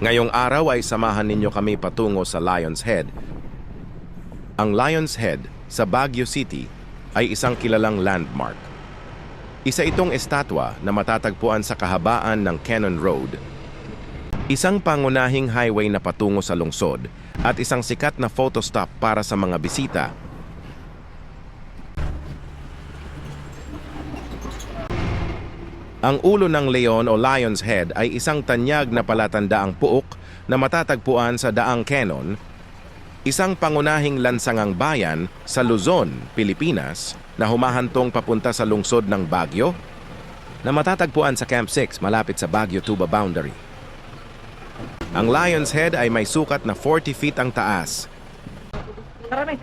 Ngayong araw ay samahan ninyo kami patungo sa Lion's Head. Ang Lion's Head sa Baguio City ay isang kilalang landmark. Isa itong estatwa na matatagpuan sa kahabaan ng Cannon Road. Isang pangunahing highway na patungo sa lungsod at isang sikat na photo stop para sa mga bisita Ang ulo ng leon o lion's head ay isang tanyag na palatandaang puok na matatagpuan sa Daang Cannon, isang pangunahing lansangang bayan sa Luzon, Pilipinas na humahantong papunta sa lungsod ng Baguio na matatagpuan sa Camp 6 malapit sa Baguio-Tuba boundary. Ang lion's head ay may sukat na 40 feet ang taas Marami.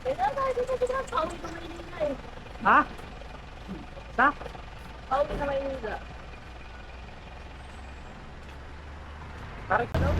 Kailan Ha? Sa? Oo, oh, sa Maynila. Pare ka daw.